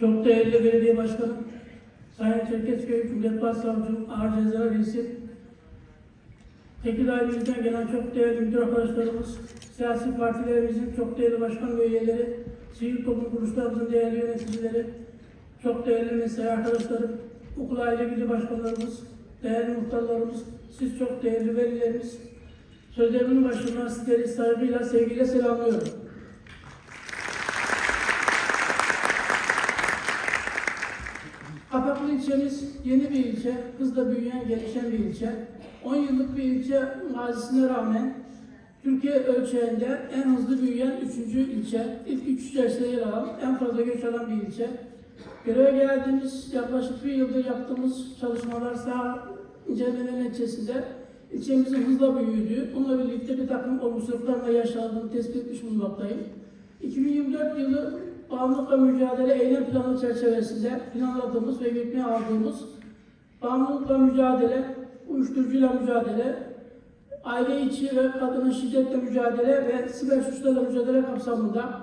Çok değerli belediye başkanım, Sayın Çerkezköy Cumhuriyet Başsavcım, Ağır Ceza Reisi, Tekirdağ ilimizden gelen çok değerli müdür arkadaşlarımız, siyasi partilerimizin çok değerli başkan ve üyeleri, sivil toplum kuruluşlarımızın değerli yöneticileri, çok değerli mesai arkadaşlarım, okul aile birliği başkanlarımız, değerli muhtarlarımız, siz çok değerli velilerimiz, sözlerimin başından sizleri saygıyla, sevgiyle selamlıyorum. İlçemiz yeni bir ilçe, hızla büyüyen, gelişen bir ilçe. 10 yıllık bir ilçe mazisine rağmen Türkiye ölçeğinde en hızlı büyüyen 3. ilçe, ilk 3 içerisinde yer alan, en fazla göç alan bir ilçe. Göreve geldiğimiz yaklaşık bir yıldır yaptığımız çalışmalar saha incelemeler neticesinde ilçemizin hızla büyüdüğü, bununla birlikte bir takım olumsuzluklarla yaşandığını tespit etmiş bulunmaktayım. 2024 yılı bağımlılıkla mücadele eylem planı çerçevesinde planladığımız ve yürütmeye aldığımız bağımlılıkla mücadele, uyuşturucuyla mücadele, aile içi ve kadına şiddetle mücadele ve siber suçlarla mücadele kapsamında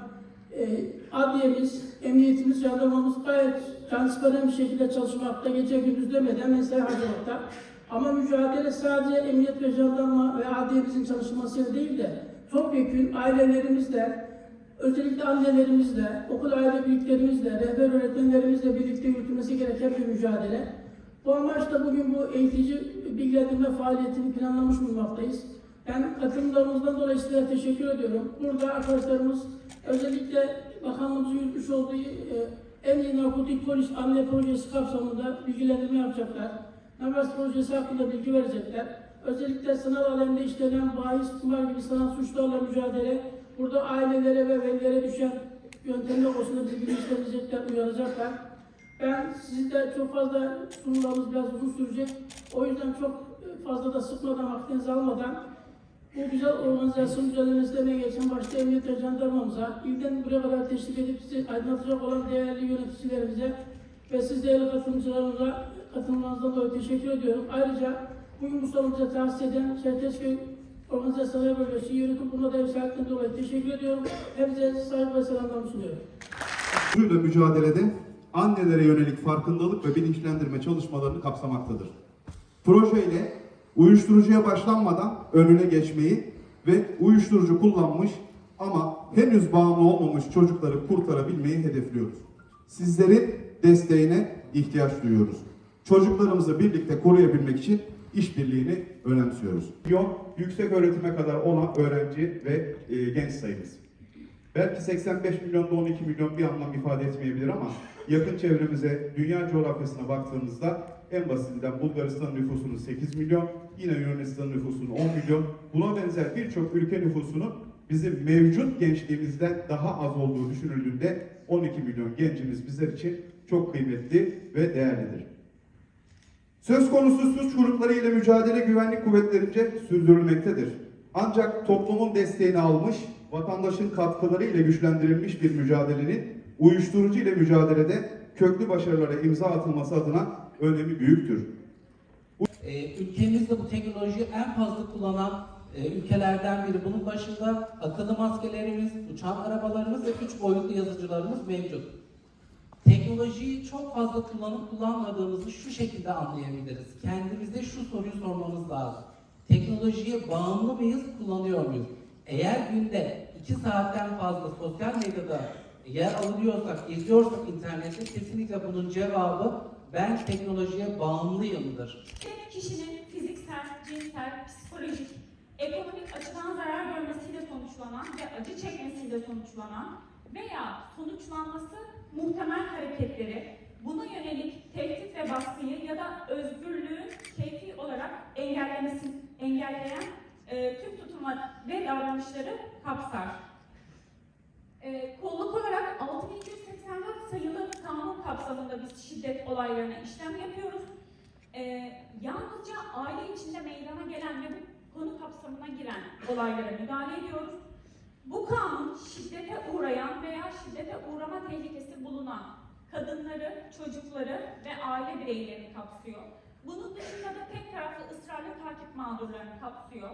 e, adliyemiz, emniyetimiz, jandarmamız gayet transparan bir şekilde çalışmakta, gece gündüz demeden mesai harcamakta. Ama mücadele sadece emniyet ve jandarma ve adliyemizin çalışmasıyla değil de topyekun ailelerimizle, özellikle annelerimizle, okul aile büyüklerimizle, rehber öğretmenlerimizle birlikte yürütülmesi gereken bir mücadele. Bu amaçla bugün bu eğitici bilgilendirme faaliyetini planlamış bulunmaktayız. Ben katılımlarımızdan dolayı sizlere teşekkür ediyorum. Burada arkadaşlarımız özellikle bakanlığımızın yürütmüş olduğu e, en iyi narkotik polis anne projesi kapsamında bilgilendirme yapacaklar. Nabas projesi hakkında bilgi verecekler. Özellikle sanal alemde işlenen bahis, kumar gibi sanal suçlarla mücadele, burada ailelere ve velilere düşen yöntemler konusunda bilgi gösterecekler, uyaracaklar. Ben sizde çok fazla sunumlarımız biraz uzun sürecek. O yüzden çok fazla da sıkmadan, vaktinizi almadan bu güzel organizasyon düzenlemesine geçen başta emniyet ve jandarmamıza, ilden buraya kadar teşvik edip sizi aydınlatacak olan değerli yöneticilerimize ve siz değerli katılımcılarımıza katılmanızdan dolayı teşekkür ediyorum. Ayrıca bugün Mustafa'mıza tahsis eden Çerkezköy Organizasyon Bölgesi Yönetim Kurulu'na da ev sahipliğinden dolayı teşekkür ediyorum. Hepinize saygı ve selamlarımı sunuyorum. Uyuşturucuyla mücadelede annelere yönelik farkındalık ve bilinçlendirme çalışmalarını kapsamaktadır. Proje ile uyuşturucuya başlanmadan önüne geçmeyi ve uyuşturucu kullanmış ama henüz bağımlı olmamış çocukları kurtarabilmeyi hedefliyoruz. Sizlerin desteğine ihtiyaç duyuyoruz. Çocuklarımızı birlikte koruyabilmek için işbirliğini önemsiyoruz. Milyon yüksek öğretime kadar olan öğrenci ve e, genç sayımız. Belki 85 milyonda 12 milyon bir anlam ifade etmeyebilir ama yakın çevremize, dünya coğrafyasına baktığımızda en basitinden Bulgaristan nüfusunun 8 milyon, yine Yunanistan nüfusunun 10 milyon, buna benzer birçok ülke nüfusunun bizim mevcut gençliğimizden daha az olduğu düşünüldüğünde 12 milyon gencimiz bizler için çok kıymetli ve değerlidir. Söz konusu suç grupları ile mücadele güvenlik kuvvetlerince sürdürülmektedir. Ancak toplumun desteğini almış, vatandaşın katkıları ile güçlendirilmiş bir mücadelenin uyuşturucu ile mücadelede köklü başarılara imza atılması adına önemi büyüktür. Ee, ülkemizde bu teknolojiyi en fazla kullanan e, ülkelerden biri. Bunun başında akıllı maskelerimiz, uçan arabalarımız ve üç boyutlu yazıcılarımız mevcut. Teknolojiyi çok fazla kullanıp kullanmadığımızı şu şekilde anlayabiliriz. Kendimize şu soruyu sormamız lazım. Teknolojiye bağımlı mıyız, kullanıyor muyuz? Eğer günde 2 saatten fazla sosyal medyada yer alıyorsak, izliyorsak internette kesinlikle bunun cevabı ben teknolojiye bağımlıyımdır. Ve kişinin fiziksel, cinsel, psikolojik, ekonomik açıdan zarar görmesiyle sonuçlanan ve acı çekmesiyle sonuçlanan veya sonuçlanması muhtemel hareketleri, buna yönelik tehdit ve baskıyı ya da özgürlüğü keyfi olarak engellemesi, engelleyen e, tüm tutumlar ve davranışları kapsar. E, kolluk olarak 6284 sayılı kanun kapsamında biz şiddet olaylarına işlem yapıyoruz. E, yalnızca aile içinde meydana gelen ve bu konu kapsamına giren olaylara müdahale ediyoruz. Bu kanun şiddete uğrayan veya şiddete uğrama tehlikesi bulunan kadınları, çocukları ve aile bireylerini kapsıyor. Bunun dışında da tek taraflı ısrarlı takip mağdurlarını kapsıyor.